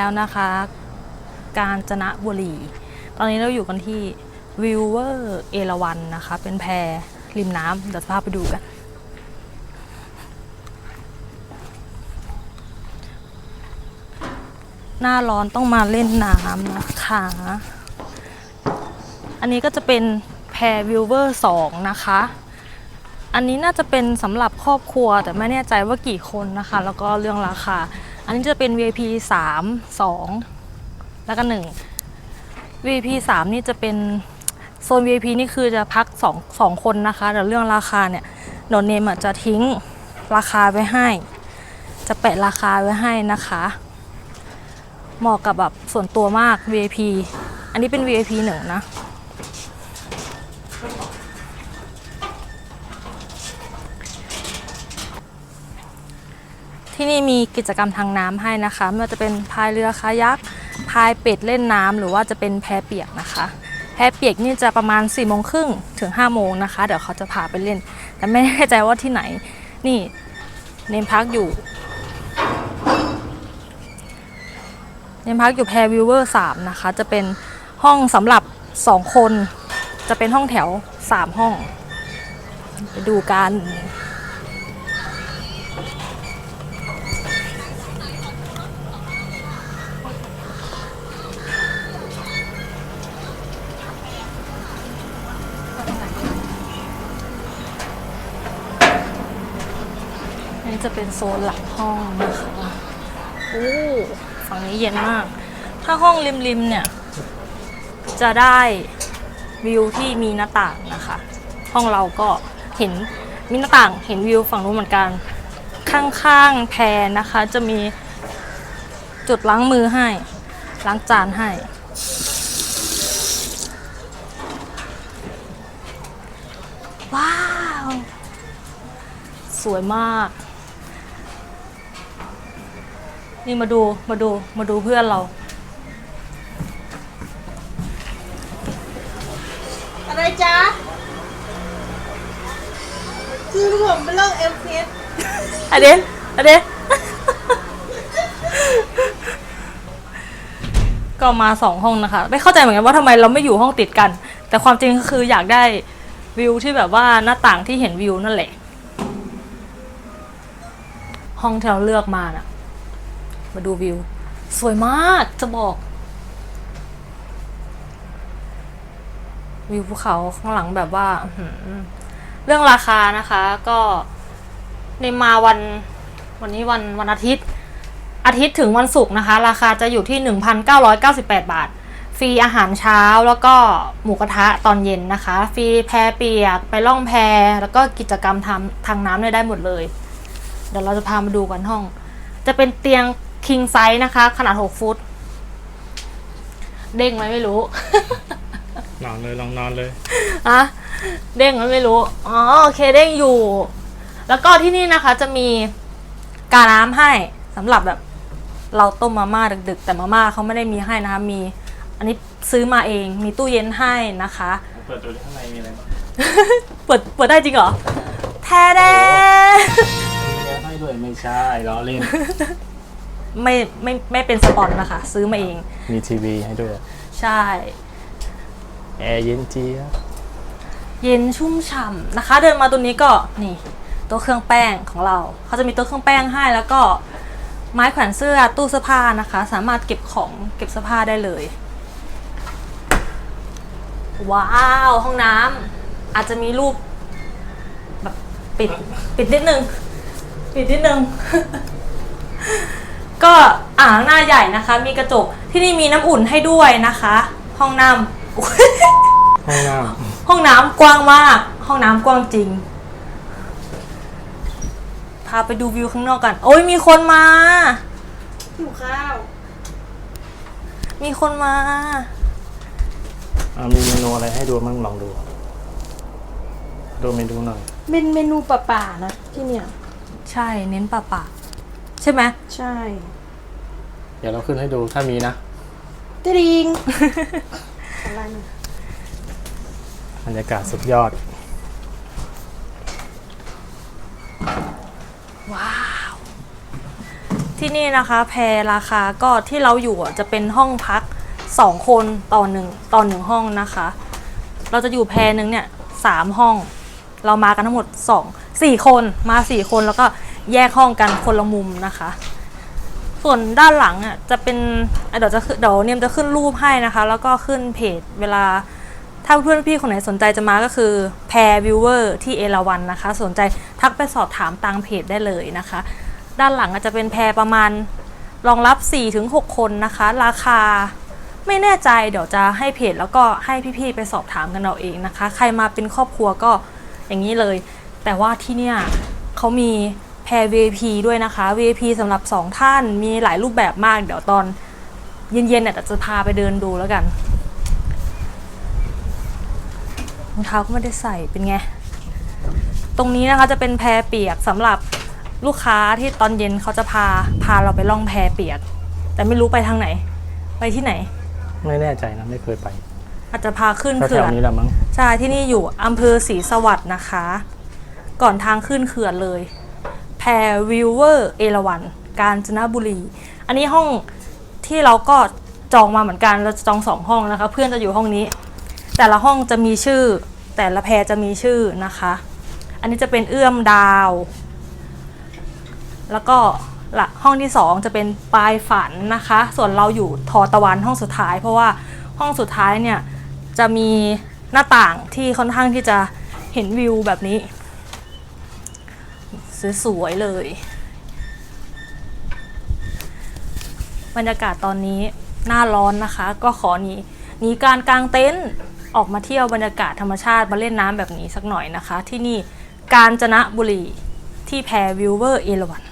แล้วนะคะ กาญจนบุรี ตอนนี้เราอยู่กันที่วิวเวอร์เอราวันนะคะ เป็นแพริมน้ำเดี๋ยวจะพาไปดูกัน หน้าร้อนต้องมาเล่นน้ำนะคะ อันนี้ก็จะเป็นแพรวิวเวอร์สองนะคะ อันนี้น่าจะเป็นสำหรับครอบครัวแต่ไม่แน่ใจว่ากี่คนนะคะ แล้วก็เรื่องราคา อันนี้จะเป็น VIP 3 2แล้วก็1 VIP 3นี่จะเป็นโซน VIP นี่คือจะพัก2 2คนนะคะแต่เรื่องราคาเนี่ยโนเนมจจะทิ้งราคาไว้ให้ จะแปะราคาไว้ให้นะคะเหมาะกับแบบส่วนตัวมาก VIP อันนี้เป็น VIP หนึ่งนะ ที่นี่มีกิจกรรมทางน้ำให้นะคะไม่ว่าจะเป็นพายเรือคายักพายเป็ดเล่นน้ำหรือว่าจะเป็นแพเปียกนะคะแพเปียกนี่จะประมาณ4ี่โมงครึ่งถึง5้าโมงนะคะ เดี๋ยวเขาจะพาไปเล่น แต่ไม่แน่ใจว่าที่ไหนนี่เนมพักอยู่เนมพักอยู่แพวิวเวอร์3นะคะ จะเป็นห้องสำหรับ 2 คน จะเป็นห้องแถว 3 ห้อง ไปดูกัน จะเป็นโซนหลังห้องนะคะโอ้ฝั่งนี้เย็นมาก ถ้าห้องริมๆเนี่ย จะได้วิวที่มีหน้าต่างนะคะ ห้องเราก็เห็นมีหน้าต่างเห็นวิวฝั่งนู้นเหมือนกัน ข้างๆแพรนะคะ จะมีจุดล้างมือให้ล้างจานให้ ว้าว สวยมาก นี่มาดูมาดูมาดูเพื่อนเรา อะไรจ๊ะ คือผมเป็นโรคเอฟเฟสอันเดนอันเดนก็มาสองห้องนะคะ ไม่เข้าใจเหมือนกันว่าทำไมเราไม่อยู่ห้องติดกัน แต่ความจริงก็คืออยากได้วิวที่แบบว่าหน้าต่างที่เห็นวิวนั่นแหละ ห้องที่เราเลือกมาน่ะ มาดูวิว สวยมากจะบอก วิวภูเขาข้างหลังแบบว่าเรื่องราคานะคะก็ในมาวันวันนี้วันวันอาทิตย์ อาทิตย์ถึงวันศุกร์นะคะ ราคาจะอยู่ที่ 1,998 บาท ฟรีอาหารเช้าแล้วก็หมูกระทะตอนเย็นนะคะ ฟรีแพเปียกไปล่องแพแล้วก็กิจกรรมทำทางน้ำได้หมดเลย เดี๋ยวเราจะพามาดูกันห้อง จะเป็นเตียง king size นะคะ ขนาด 6 ฟุต เด้งไหมไม่รู้ นอนเลยลองนอนเลยอะเด้งไหมไม่รู้ อ๋อโอเคเด้งอยู่ แล้วก็ที่นี่นะคะจะมีกาน้ำให้สำหรับแบบ เราต้มมาม่าดึก ๆ แต่มาม่าเขาไม่ได้มีให้นะคะมี อันนี้ซื้อมาเองมีตู้เย็นให้นะคะ เปิดดูที่ข้างในมีอะไรบ้างเปิดเปิดได้จริงเหรอแท้แดให้ด้วยไม่ใช่ล้อเล่น ไม่ไม่ไม่เป็นสปอนนะคะ ซื้อมาเอง มีทีวีให้ด้วย ใช่ แอร์เย็นเจี๊ยบเย็นชุ่มฉ่ำนะคะ เดินมาตรงนี้ก็นี่โต๊ะเครื่องแป้งของเรา เขาจะมีโต๊ะเครื่องแป้งให้แล้วก็ไม้แขวนเสื้อตู้เสื้อผ้านะคะ สามารถเก็บของเก็บเสื้อผ้าได้เลย ว้าวห้องน้ำอาจจะมีรูปแบบปิด ปิดนิดนึง ปิดนิดนึง ก็อ่างหน้าใหญ่นะคะ มีกระจกที่นี่มีน้ำอุ่นให้ด้วยนะคะ ห้องน้ำ ห้องน้ห้องน้ำกว้างมาก ห้องน้ำกว้างจริง พาไปดูวิวข้างนอกกัน โอ้ยมีคนมา หิวข้าว มีคนมาำอะมีเมนูอะไรให้ดูมั่งลองดู ดูเมนูหน่อย เป็นเมนูป่าๆนะที่เนี่ย ใช่ เน้นป่าป่า ใช่ไหมใช่เดี๋ยวเราขึ้นให้ดูถ้ามีนะตริงอะไรเนี่ยบรรยากาศสุดยอด ว้าว ที่นี่นะคะ แพรราคาก็ที่เราอยู่อะจะเป็นห้องพัก2คนต่อหนึ่งต่อหนึ่งห้องนะคะ เราจะอยู่แพรหนึ่งเนี่ยสามห้อง เรามากันทั้งหมด2 4คนมา4คนแล้วก็ แยกห้องกันคนละมุมนะคะ ส่วนด้านหลังอะจะเป็นเดี๋ยวจะเดี๋ยวเนียมจะขึ้นรูปให้นะคะ แล้วก็ขึ้นเพจเวลาถ้าเพื่อนพี่คนไหนสนใจจะมาก็คือแพรวิวเวอร์ที่เอราวันนะคะ สนใจทักไปสอบถามตามเพจได้เลยนะคะ ด้านหลังอาจจะเป็นแพรประมาณรองรับ 4-6 คนนะคะ ราคาไม่แน่ใจเดี๋ยวจะให้เพจแล้วก็ให้พี่ๆไปสอบถามกันเอาเองนะคะ ใครมาเป็นครอบครัวก็อย่างนี้เลย แต่ว่าที่เนี่ยเขามี แพร VIP ด้วยนะคะ VIP สำหรับ 2 ท่านมีหลายรูปแบบมาก เดี๋ยวตอนเย็นๆเนี่ยเดี๋ยวจะพาไปเดินดูแล้วกันรองเท้าก็ไม่ได้ใส่เป็นไง ตรงนี้นะคะจะเป็นแพรเปียกสำหรับลูกค้าที่ตอนเย็นเขาจะพาพาเราไปล่องแพเปียก แต่ไม่รู้ไปทางไหน ไปที่ไหน ไม่แน่ใจนะ ไม่เคยไป อาจจะพาขึ้นแถเขื่อวนนี้แหละมั้งใช่ที่นี่อยู่อำเภอศรีสวัสดิ์นะคะ ก่อนทางขึ้นเขื่อนเลย แพรวิวเวอร์เอราวันกาญจนบุรี อันนี้ห้องที่เราก็จองมาเหมือนกันเราจะจองสองห้องนะคะ เพื่อนจะอยู่ห้องนี้ แต่ละห้องจะมีชื่อ แต่ละแพรจะมีชื่อนะคะ อันนี้จะเป็นเอื้อมดาว แล้วก็ละห้องที่สองจะเป็นปลายฝันนะคะ ส่วนเราอยู่ทอตะวันห้องสุดท้าย เพราะว่าห้องสุดท้ายเนี่ยจะมีหน้าต่างที่ค่อนข้างที่จะเห็นวิวแบบนี้ สวยๆเลย บรรยากาศตอนนี้หน้าร้อนนะคะ ก็ขอหนีหนีการกางเต็นท์ออกมาเที่ยวบรรยากาศธรรมชาติมาเล่นน้ำแบบนี้สักหน่อยนะคะ ที่นี่กาญจนบุรีที่แพรวิวเวอร์เอราวัน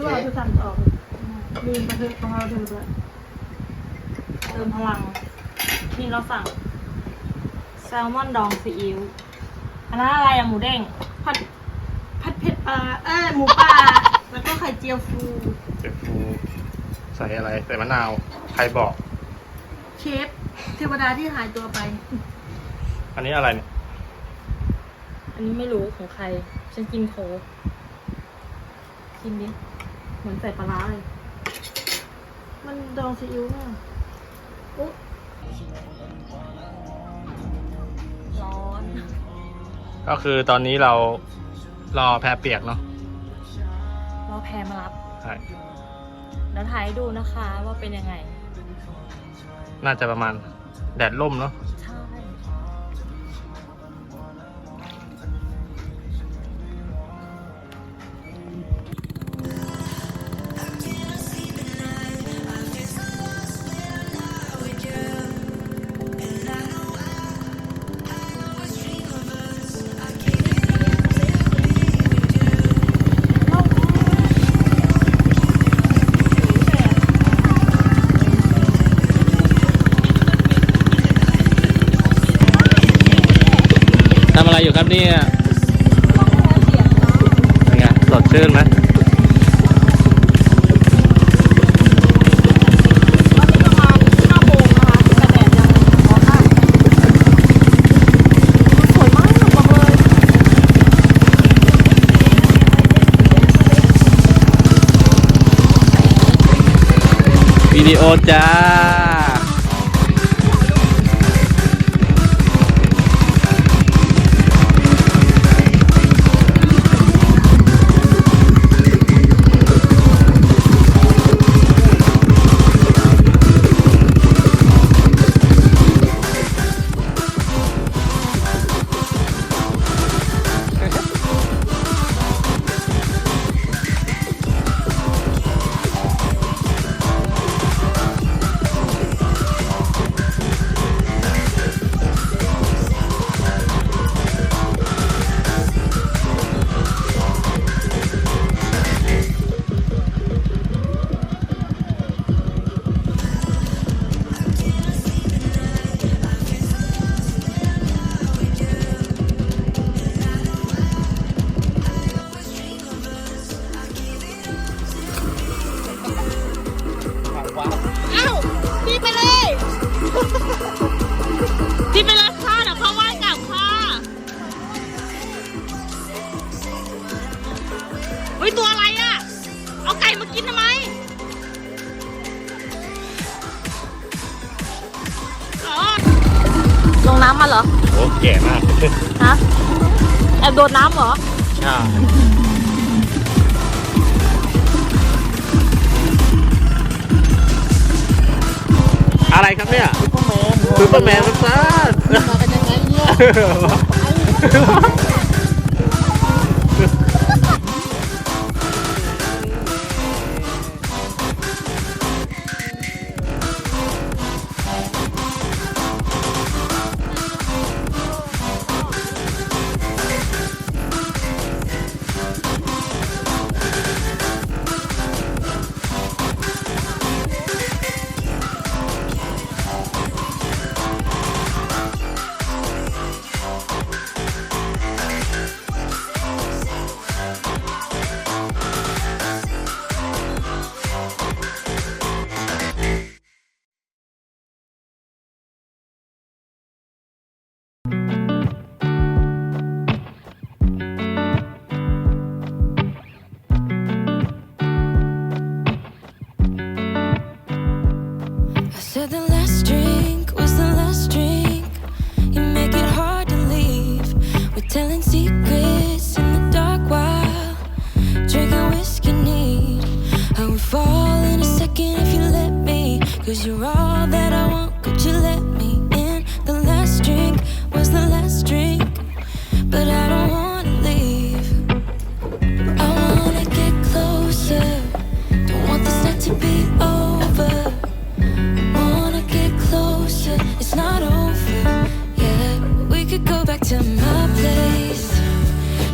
รือว่าจะสั่งออกลืมประเทศของเราเถอะเติมพลังนี่เราสั่งแซลมอนดองซีอิ๊วอันนั้นอะไรอะหมูเด้งผัดผัดเผ็ดปลาเอ้ยหมูปลาแล้วก็ไข่เจียวฟูเจ็บฟูใส่อะไร ใส่มะนาว ใครบอก เชฟเทวดาที่หายตัวไป อันนี้อะไรเนี่ย อันนี้ไม่รู้ของใคร ฉันกินโคกกินดิ เหมือนใส่ปลาร้าเลย มันดองซีอิ๊วมากอุ๊ยร้อน ก็คือตอนนี้เรารอแพรเปียกเนาะรอแพรมารับ ใช่เดี๋ยวถ่ายให้ดูนะคะว่าเป็นยังไง น่าจะประมาณแดดล่มเนาะ เนี่ยเป็นไงสดชื่นไหมตอนนี้ปร ดดน้ำเหรอ ใช่อะไรครับเนี่ยซูเปอร์แมนซูเปอร์แมนซ่ามากันยังไงเนี่ย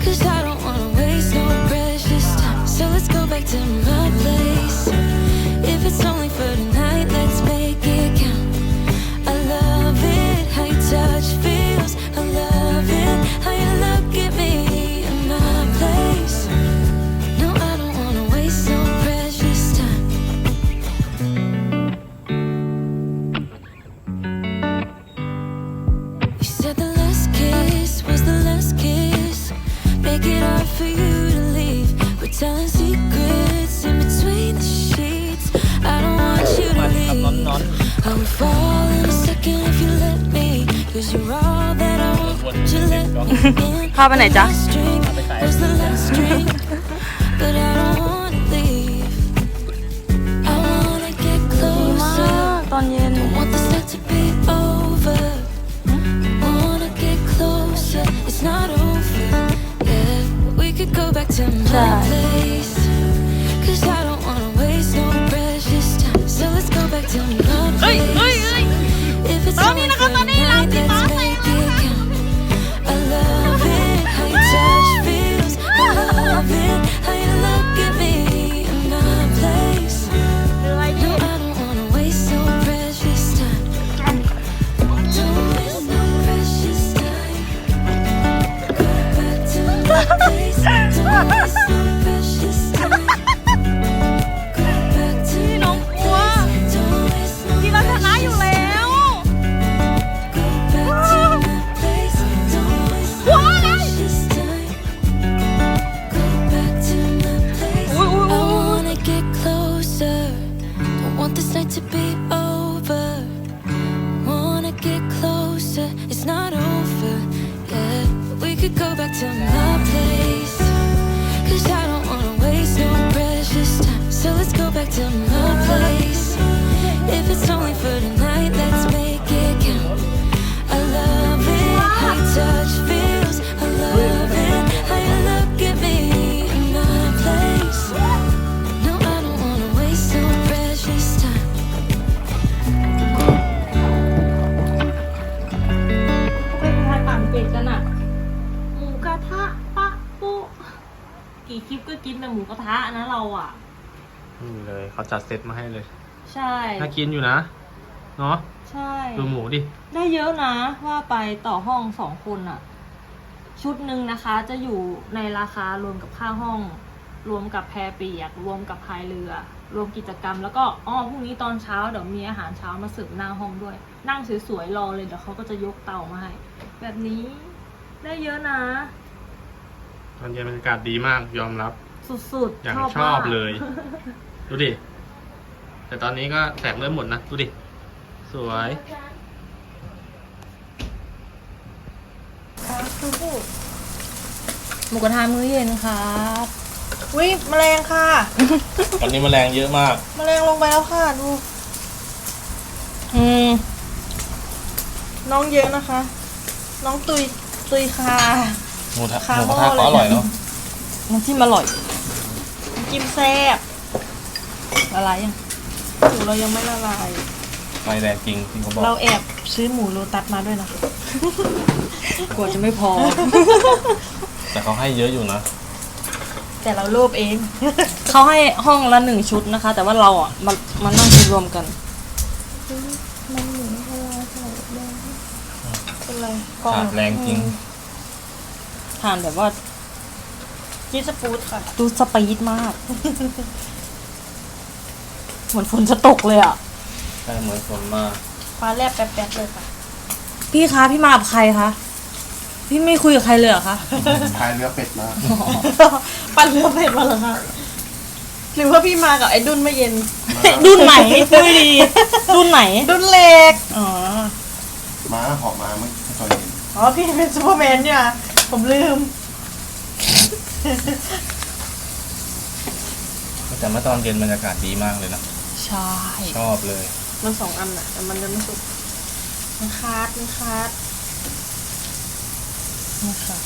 Cause I พาไปไหนจ๊ะ จัดเซตมาให้เลย ใช่ น่ากินอยู่นะ เนาะใช่ ดูหมูดิ ได้เยอะนะว่าไปต่อห้องสองคนอะชุดหนึ่งนะคะจะอยู่ในราคารวมกับค่าห้อง รวมกับแพเปียก รวมกับพายเรือ รวมกิจกรรม แล้วก็อ๋อพรุ่งนี้ตอนเช้าเดี๋ยวมีอาหารเช้ามาเสิร์ฟหน้าห้องด้วย นั่งสวยๆรอเลยเดี๋ยวเขาก็จะยกเตามาให้แบบนี้ได้เยอะนะตอนเย็นบรรยากาศดีมากยอมรับ สุดอย่างๆชอบชอบมากเลย ดูดิ แต่ตอนนี้ก็แตกเริ่มหมดนะ ดูดิ สวยหมูกระทะมื้อเย็นครับวิแมลงค่ะตอนนี้แมลงเยอะมาก แมลงลงไปแล้วค่ะดู อืมน้องเยอะนะคะ น้องตุยตุยคาหมูทะขาหมูกระทะหม้อเลยก็อร่อยเนาะน้ำจิ้มอร่อย กิมแซ่บละลายยัง หมูเรายังไม่ละลายไม่แรงจริงที่เขาบอกเราแอบซื้อหมูโลตัสมาด้วยนะกลัวจะไม่พอ แต่เขาให้เยอะอยู่นะ แต่เราโลภเอง เขาให้ห้องละหนึ่งชุดนะคะ แต่ว่าเราอะมามานั่งกินรวมกันเป็นไรขาดแรงจริง ทานแบบว่า จีสปูดค่ะ ดูสปีดมาก เหมือนฝนจะตกเลยอะใช่เหมือนฝนมากฟ้าแลบแป๊บๆเลยค่ะ พี่คะพี่มากับใครคะพี่ไม่คุยกับใครเลยเหรอคะ พายเรือเป็ดมาปั่นเรือเป็ดมาเหรอคะหรือว่าพี่มากับไอ้ดุนเมื่อเย็นรุ่นไหนพูดดีรุ่นไหนดุนเล็กอ๋อม้าเหาะมาไม่เคยเห็นอ๋อพี่เป็นซูเปอร์แมนเนี่ยผมลืม แต่เมื่อตอนเย็นบรรยากาศดีมากเลยนะ ใช่ ชอบเลย มันสองอันอะแต่มันยังไม่สุกมันคาดมันคาดนี่ค่ะ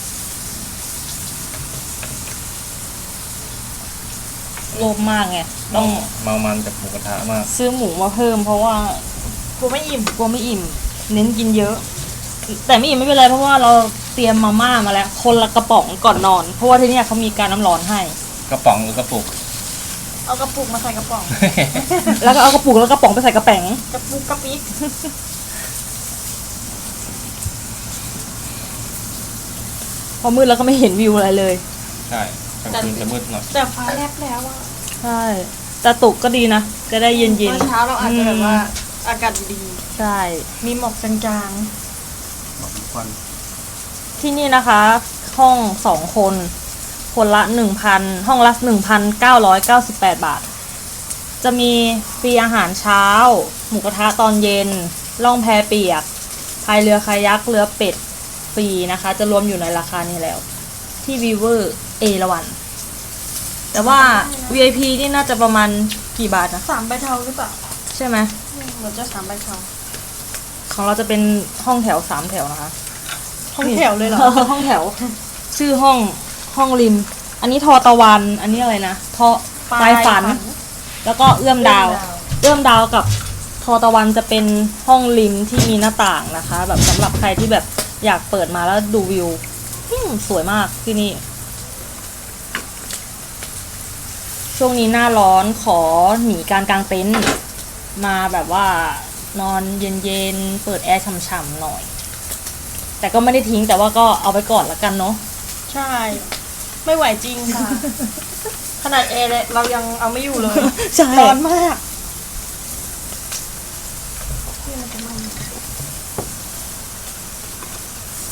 โลภมากไงต้องเมามันกับหมูกระทะมาก ซื้อหมูมาเพิ่ม เพราะว่ากูไม่อิ่มกลัวไม่อิ่ม เน้นกินเยอะ แต่ไม่อิ่มไม่เป็นไรเพราะว่าเราเตรียมมาม่ามาแล้ว คนละกระป๋องก่อนนอน เพราะว่าที่เนี่ยเขามีการน้ำร้อนให้ กระป๋องหรือกระปุก เอากระปุกมาใส่กระป๋อง แล้วก็เอากระปุกแล้วกระป๋องไปใส่กระแป๋ง กระปุกกระปิกพอมืดแล้วก็ไม่เห็นวิวอะไรเลย ใช่กลางคืนจะมืดหน่อยแต่ฟ้าแลบแล้วอะใช่แต่ตกก็ดีนะ จะได้เย็นตอนเช้าเราอาจจะแบบว่าอากาศดีๆใช่ๆมีหมอกจางหมอกควันที่นี่นะคะ ห้องสองคน คนละหนึ่งพันห้องละหนึ่งพันเก้าร้อยเก้าสิบแปดบาท จะมีฟรีอาหารเช้า หมูกระทะตอนเย็น ล่องแพเปียกพายเรือคายักเรือเป็ดฟรีนะคะ จะรวมอยู่ในราคานี้แล้ว ที่วีเวอร์เอราวัน แต่ว่า VIP นี่น่าจะประมาณกี่บาทนะๆสามใบเทาหรือเปล่าใช่ไหมเหมือนจะสามใบเทาของเราจะเป็นห้องแถวสามแถวนะคะห้องแถวเลยเหรอห้องแถว ชื่อห้อง ห้องริม อันนี้ทอตะวัน อันนี้อะไรนะทอปลายฝัน แล้วก็เอื้อมดาว เอื้อมดาวกับทอตะวันจะเป็นห้องริมที่มีหน้าต่างนะคะ แบบสำหรับใครที่แบบอยากเปิดมาแล้วดูวิวอืมสวยมากที่นี่ ช่วงนี้หน้าร้อนขอหนีการกางเต็นท์มาแบบว่านอนเย็นๆ เปิดแอร์ฉ่ำๆหน่อย แต่ก็ไม่ได้ทิ้งแต่ว่าก็เอาไปก่อนละกันเนาะใช่ ไม่ไหวจริงค่ะ ขนาดแอร์เลยเรายังเอาไม่อยู่เลยใช่ ร้อนมาก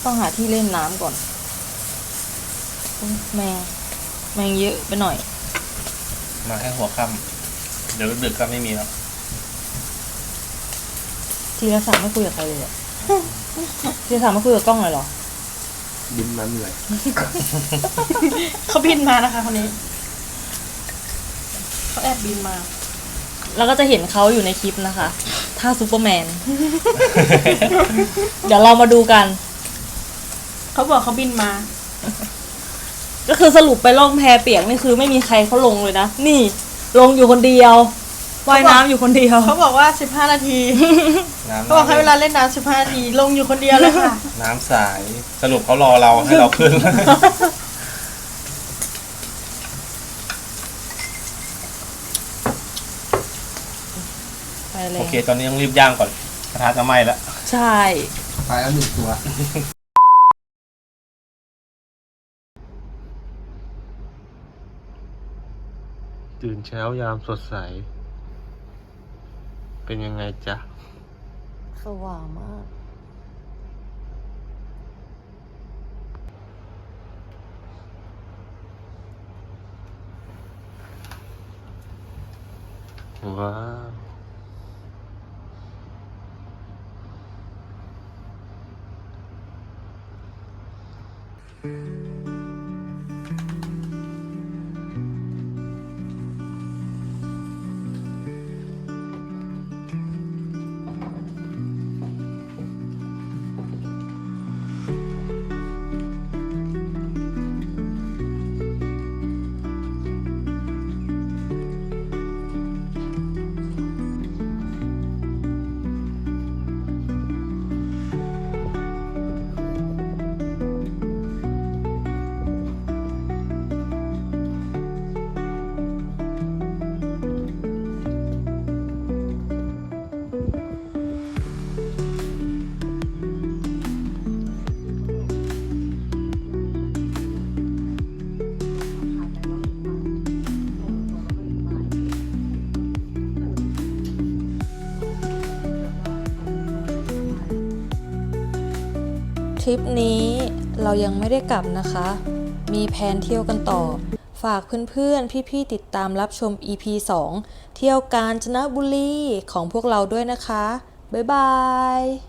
ต้องหาที่เล่นน้ำก่อนอุ๊ยแมง แมงเยอะไปหน่อย มาแค่หัวค่ำเดี๋ยวดึกก็ไม่มีแล้วทีละสามไม่คุยกับใครเลยอะ ทีละสามไม่คุยกับกล้องเลยเหรอ บินมาเหนื่อยเขาบินมานะคะคนนี้เขาแอบบินมา แล้วก็จะเห็นเขาอยู่ในคลิปนะคะ ท่าซูเปอร์แมน เดี๋ยวเรามาดูกัน เขาบอกเขาบินมา ก็คือสรุปไปล่องแพเปียกนี่คือไม่มีใครเขาลงเลยนะ นี่ ลงอยู่คนเดียว ว่ายน้ำอยู่คนเดียว เขาบอกว่า 15 นาทีน้ำเขาบอกให้เวลาเล่นน้ำ15 นาทีลงอยู่คนเดียวเลยค่ะ น้ำใสสรุปเขารอเราให้เราขึ้น ไปเลยโอเค ตอนนี้ต้องรีบย่างก่อนกระทะจะไหม้แล้ว ใช่ ตายแล้วหนึ่งตัว ตื่นเช้ายามสดใส เป็นยังไงจ๊ะ สว่างมาก ว้าวอืม ริปนี้เรายังไม่ได้กลับนะคะ มีแผนเที่ยวกันต่อ ฝากเพื่อนๆ พี่ๆ ติดตามรับชม EP 2 เที่ยวกาญจนบุรีของพวกเราด้วยนะคะ บ๊ายบาย